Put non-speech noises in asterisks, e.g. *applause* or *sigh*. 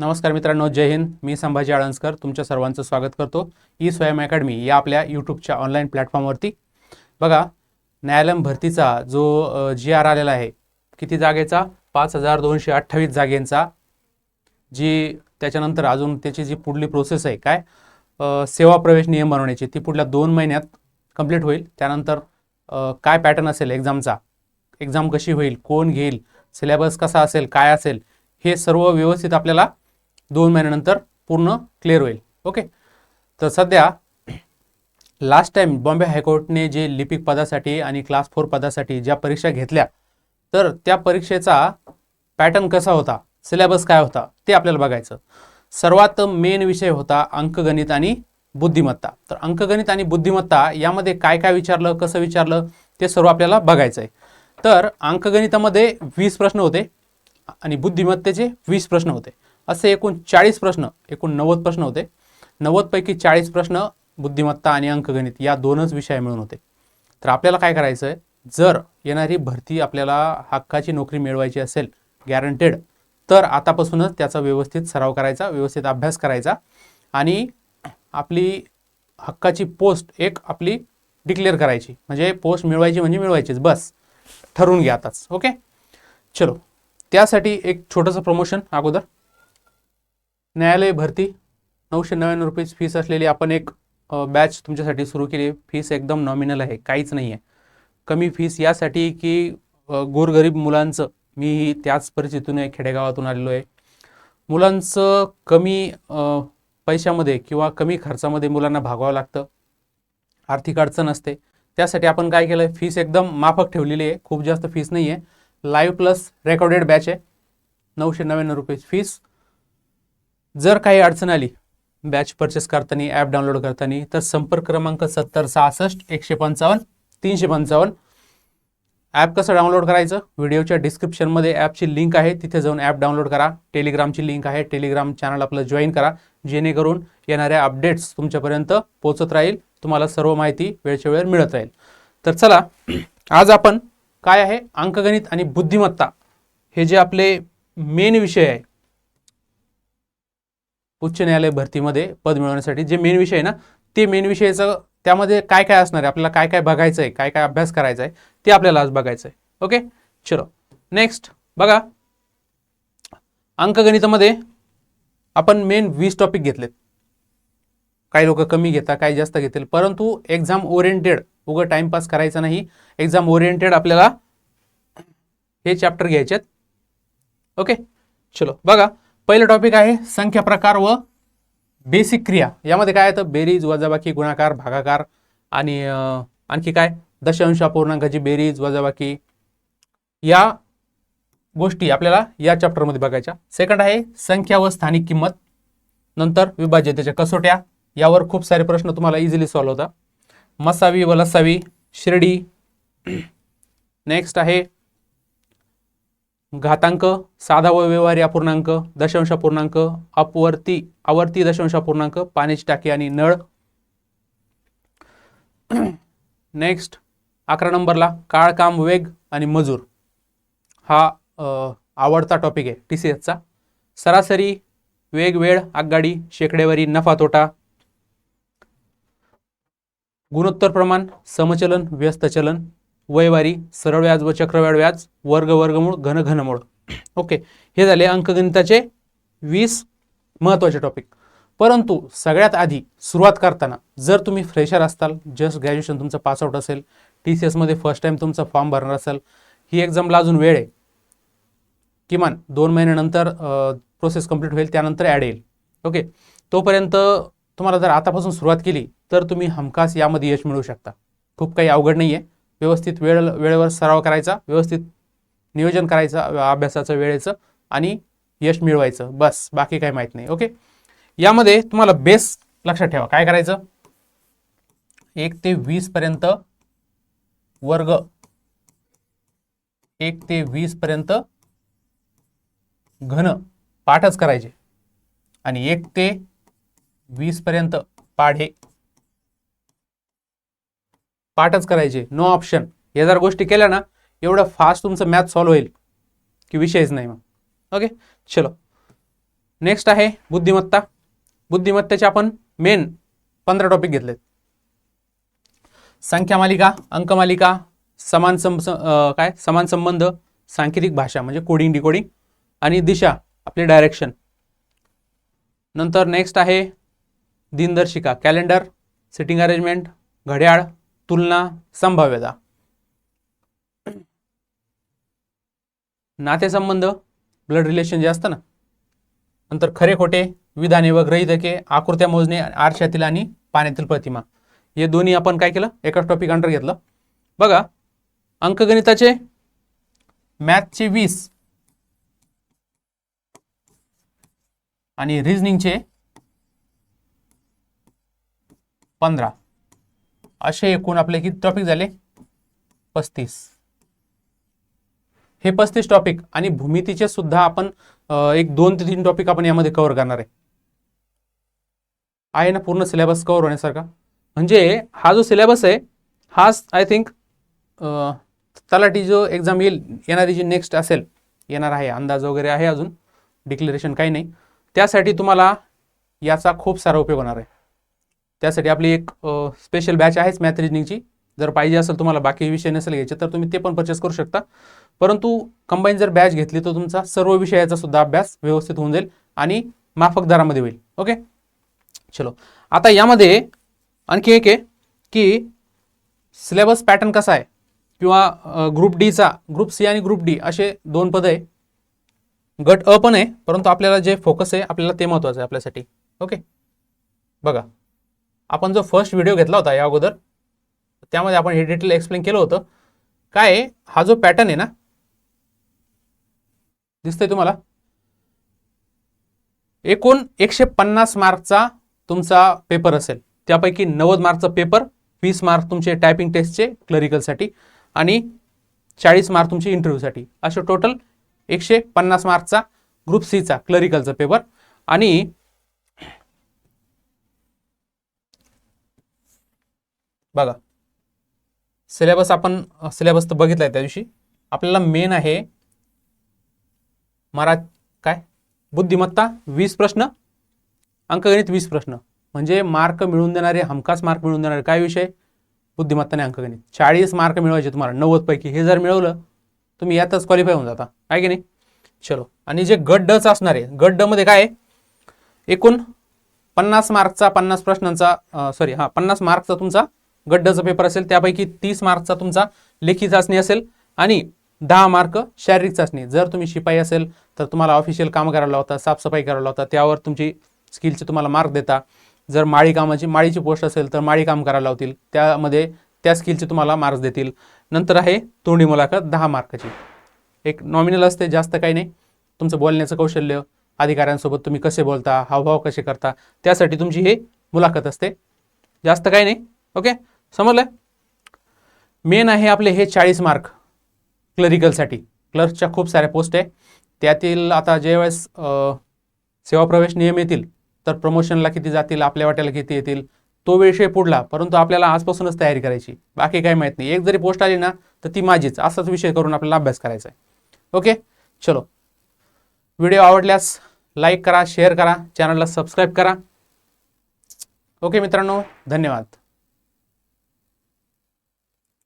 नमस्कार मित्रांनो जय हिंद. मी संभाजी आळंजकर तुमच्या सर्वांचं स्वागत करतो. ई स्वयं अकॅडमी या आपल्या यूट्यूबच्या ऑनलाईन प्लॅटफॉर्मवरती. बघा न्यायालयीन भरतीचा जो जी आर आलेला आहे किती जागेचा? पाच हजार दोनशे अठ्ठावीस जागेंचा. जी त्याच्यानंतर अजून त्याची जी पुढली प्रोसेस आहे काय? सेवा प्रवेश नियम बनवण्याची ती पुढल्या दोन महिन्यात कंप्लीट होईल. त्यानंतर काय पॅटर्न असेल एक्झामचा एक्झाम कशी होईल? कोण घेईल? सिलेबस कसा असेल? काय असेल? हे सर्व व्यवस्थित आपल्याला दोन महिन्यानंतर पूर्ण क्लिअर होईल. ओके? तर सध्या लास्ट टाइम बॉम्बे हायकोर्टने जे लिपिक पदासाठी आणि क्लास फोर पदासाठी ज्या परीक्षा घेतल्या तर त्या परीक्षेचा पॅटर्न कसा होता? सिलेबस काय होता? ते आपल्याला बघायचं. सर्वात मेन विषय होता अंकगणित आणि बुद्धिमत्ता. तर अंकगणित आणि बुद्धिमत्ता यामध्ये काय काय विचारलं कसं विचारलं ते सर्व आपल्याला बघायचं आहे तर अंकगणितामध्ये वीस प्रश्न होते आणि बुद्धिमत्तेचे वीस प्रश्न होते. असे एकूण चाळीस प्रश्न एकूण नव्वद प्रश्न होते. नव्वदपैकी चाळीस प्रश्न बुद्धिमत्ता आणि अंकगणित या दोनच विषय मिळून होते. तर आपल्याला काय करायचं आहे जर येणारी भरती आपल्याला हक्काची नोकरी मिळवायची असेल गॅरंटेड तर आतापासूनच त्याचा व्यवस्थित सराव करायचा व्यवस्थित अभ्यास करायचा आणि आपली हक्काची पोस्ट एक आपली डिक्लेअर करायची. म्हणजे पोस्ट मिळवायची म्हणजे मिळवायचीच. बस. ठरवून घ्या आताच. ओके? चलो. त्यासाठी एक छोटंसं प्रमोशन अगोदर. न्यायालय भरती. नऊशे नव्याण्णव रुपये फीस असलेली आपण एक बॅच तुमच्यासाठी सुरू केली. फीस एकदम नॉमिनल आहे. काहीच नाही आहे कमी फीस यासाठी की गोरगरीब मुलांचं. मी त्याच परिस्थितीतून आहे खेडेगावातून आलेलो आहे. मुलांचं कमी पैशामध्ये किंवा कमी खर्चामध्ये मुलांना भागवावं लागतं. आर्थिक अडचण असते. त्यासाठी आपण काय केलं आहे फीस एकदम माफक ठेवलेली आहे. खूप जास्त फीस नाही आहे लाईव्ह प्लस रेकॉर्डेड बॅच आहे. नऊशे नव्याण्णव रुपये फीस जर काही अडचण आली बॅच परचेस करताना ॲप डाउनलोड करताना तर संपर्क क्रमांक सत्तर सहासष्ट एकशे पंचावन्न तीनशे पंचावन्न. ॲप कसं डाउनलोड करायचं? व्हिडिओच्या डिस्क्रिप्शनमध्ये ॲपची लिंक आहे. तिथे जाऊन ॲप डाउनलोड करा. टेलिग्रामची लिंक आहे. टेलिग्राम चॅनल आपलं जॉईन करा. जेणेकरून येणाऱ्या अपडेट्स तुमच्यापर्यंत पोचत राहील. तुम्हाला सर्व माहिती वेळच्या वेळ मिळत राहील. तर चला आज आपण काय आहे? अंकगणित आणि बुद्धिमत्ता. हे जे आपले मेन विषय आहे उच्च न्यायालय भरतीमध्ये पद मिळवण्यासाठी जे मेन विषय आहे ना ते मेन विषयाचं त्यामध्ये काय काय असणार आहे? आपल्याला काय काय बघायचं आहे? काय काय अभ्यास करायचा आहे? ते आपल्याला आज बघायचं आहे. ओके चलो. नेक्स्ट बघा. अंकगणितामध्ये आपण मेन वीस टॉपिक घेतलेत. काही लोक कमी घेतात काही जास्त घेतील. परंतु एक्झाम ओरिएंटेड उगं टाइमपास करायचा नाही. एक्झाम ओरिएंटेड आपल्याला हे चॅप्टर घ्यायचे आहेत ओके चलो. बघा. पहिलं टॉपिक आहे संख्या प्रकार व बेसिक क्रिया. यामध्ये काय येतं? बेरीज वजाबाकी गुणाकार भागाकार आणि आणखी काय? दशांश अपूर्णांकाची बेरीज वजाबाकी या गोष्टी आपल्याला या चॅप्टरमध्ये बघायच्या. सेकंड आहे संख्या व स्थानिक किंमत. नंतर विभाज्यतेच्या कसोट्या. यावर खूप सारे प्रश्न तुम्हाला इझिली सॉल्व्ह होता मसावी व लसावी शिर्डी. *clears throat* नेक्स्ट आहे घातांक साधा व व्यवहारी अपूर्णांक दशांश पूर्णांक अपवर्ती आवर्ती दशांश पूर्णांक पाण्याची टाकी आणि नळ. *clears throat* नेक्स्ट अकरा नंबरला काळ काम वेग आणि मजूर. हा आवडता टॉपिक आहे टी सी एसचा सरासरी वेग वेळ आगगाडी शेकडेवारी नफा तोटा. गुणोत्तर प्रमाण समचलन व्यस्त चलन. वयवारी सरळ व्याज व चक्रवाढ व्याज वर्ग वर्गमूळ घन घनमूळ. ओके. हे झाले अंकगणिताचे वीस महत्त्वाचे टॉपिक परंतु सगळ्यात आधी सुरुवात करताना जर तुम्ही फ्रेशर असताल जस्ट ग्रॅज्युएशन तुमचं पासआउट असेल टी सी एसमध्ये फर्स्ट टाईम तुमचा फॉर्म भरणार असेल ही एक्झामला अजून वेळ आहे. किमान दोन महिन्यानंतर प्रोसेस कंप्लीट होईल त्यानंतर ॲड येईल. ओके. तोपर्यंत तुम्हाला जर आतापासून सुरुवात केली तर तुम्ही हमखास यामध्ये यश मिळवू शकता. खूप काही अवघड नाही आहे व्यवस्थित वेळ वेळेवर सराव करायचा व्यवस्थित नियोजन करायचं अभ्यासाचं वेळेचं आणि यश मिळवायचं. बस बाकी काही माहीत नाही. ओके? यामध्ये तुम्हाला बेस लक्षात ठेवा. काय करायचं? एक ते वीस पर्यंत वर्ग. एक ते वीस पर्यंत घन पाठच करायचे. आणि एक ते वीस पर्यंत पाढे. पाठच करायचे. नो ऑप्शन या जर गोष्टी केल्या ना एवढं फास्ट तुमचं मॅथ सॉल्व्ह होईल. की विषयच नाही मग. ओके चलो. नेक्स्ट आहे बुद्धिमत्ता. बुद्धिमत्तेचे आपण मेन पंधरा टॉपिक घेतलेत. संख्या मालिका अंकमालिका समान सम काय? समान संबंध सांकेतिक भाषा म्हणजे कोडिंग डिकोडिंग आणि दिशा आपली डायरेक्शन नंतर नेक्स्ट आहे दिनदर्शिका कॅलेंडर सिटिंग अरेंजमेंट घड्याळ तुलना संभाव्यता. नातेसंबंध ब्लड रिलेशन जे असतं ना नंतर खरे खोटे विधाने व गृहीतके आकृत्या मोजणे आरशातील आणि पाण्यातील प्रतिमा. हे दोन्ही आपण काय केलं? एकाच टॉपिक अंडर घेतलं. बघा अंकगणिताचे मॅथचे वीस आणि रिझनिंगचे पंधरा. असे एकूण आपले किती टॉपिक झाले? पस्तीस. हे पस्तीस टॉपिक आणि भूमितीचे सुद्धा आपण एक दोन ते तीन टॉपिक आपण यामध्ये कव्हर करणार आहे. आहे ना पूर्ण सिलेबस कव्हर होण्यासारखा? म्हणजे हा जो सिलेबस आहे हाच आय थिंक तलाठी जो एक्झाम येईल येणारी जी नेक्स्ट असेल येणार आहे. अंदाज वगैरे आहे अजून. डिक्लेरेशन काही नाही. त्यासाठी तुम्हाला याचा खूप सारा उपयोग होणार आहे. त्यासाठी आपली एक स्पेशल बॅच आहेच मॅथ रिजनिंगची जर पाहिजे असेल तुम्हाला बाकी विषय नसेल घ्यायचे तर तुम्ही ते पण परचेस करू शकता. परंतु कंबाईन जर बॅच घेतली तर तुमचा सर्व विषयाचा सुद्धा अभ्यास व्यवस्थित होऊन जाईल आणि माफक दरामध्ये होईल. ओके चलो. आता यामध्ये आणखी एक आहे की सिलेबस पॅटर्न कसा आहे? किंवा ग्रुप डीचा ग्रुप सी आणि ग्रुप डी असे दोन पद आहे. गट अ पण आहे परंतु आपल्याला जे फोकस आहे आपल्याला ते महत्त्वाचं आहे आपल्यासाठी. ओके बघा. आपण जो फर्स्ट व्हिडिओ घेतला होता या अगोदर त्यामध्ये आपण हे डिटेल एक्सप्लेन केलं होतं. काय हा जो पॅटर्न आहे ना दिसतंय तुम्हाला? एकूण एकशे पन्नास मार्कचा तुमचा पेपर असेल. त्यापैकी नव्वद मार्कचा पेपर वीस मार्क तुमचे टायपिंग टेस्टचे क्लरिकलसाठी आणि चाळीस मार्क तुमचे इंटरव्ह्यूसाठी असे टोटल एकशे पन्नास मार्कचा ग्रुप सीचा क्लरिकलचा पेपर आणि बघा. सिलेबस आपण सिलेबस तर बघितला आहे त्या दिवशी. आपल्याला मेन आहे मरा काय? बुद्धिमत्ता वीस प्रश्न. अंकगणित वीस प्रश्न. म्हणजे मार्क मिळवून देणारे हमखास मार्क मिळवून देणारे काय विषय? बुद्धिमत्ता आणि अंकगणित. चाळीस मार्क मिळवायचे तुम्हाला नव्वद पैकी. हे जर मिळवलं तुम्ही यातच क्वालिफाय होऊन जाता. काय की नाही? चलो. आणि जे गट डच असणार आहे गट ड मध्ये काय आहे? एकूण पन्नास मार्कचा पन्नास प्रश्नांचा सॉरी हां पन्नास मार्कचा तुमचा गड्डाचा पेपर असेल त्यापैकी तीस मार्कचा तुमचा लेखी चाचणी असेल आणि दहा मार्क शारीरिक चाचणी. जर तुम्ही शिपाई असेल तर तुम्हाला ऑफिशियल काम करायला होता साफसफाई करायला होता त्यावर तुमची स्किलचे तुम्हाला मार्क देता. जर माळी कामाची माळीची पोस्ट असेल तर माळी काम करायला होतील त्यामध्ये त्या स्किलचे तुम्हाला मार्क्स देतील. नंतर आहे तोंडी मुलाखत दहा मार्काची. एक नॉमिनल असते जास्त काही नाही. तुमचं बोलण्याचं कौशल्य अधिकाऱ्यांसोबत तुम्ही कसे बोलता हावभाव कसे करता त्यासाठी तुमची हे मुलाखत असते. जास्त काही नाही. ओके? समजलं मेन आहे आपले हे चाळीस मार्क क्लरिकलसाठी क्लर्कच्या खूप साऱ्या पोस्ट आहे. त्यातील आता ज्यावेळेस अ, सेवा प्रवेश नियम येतील तर प्रमोशनला किती जातील आपल्या वाट्याला किती येतील तो विषय पुढला. परंतु आपल्याला आजपासूनच तयारी करायची. बाकी काही माहीत नाही. एक जरी पोस्ट आली ना तर ती माझीच. असाच विषय करून आपल्याला अभ्यास करायचा आहे ओके चलो. व्हिडिओ आवडल्यास लाईक करा शेअर करा चॅनलला सबस्क्राईब करा. ओके मित्रांनो. धन्यवाद.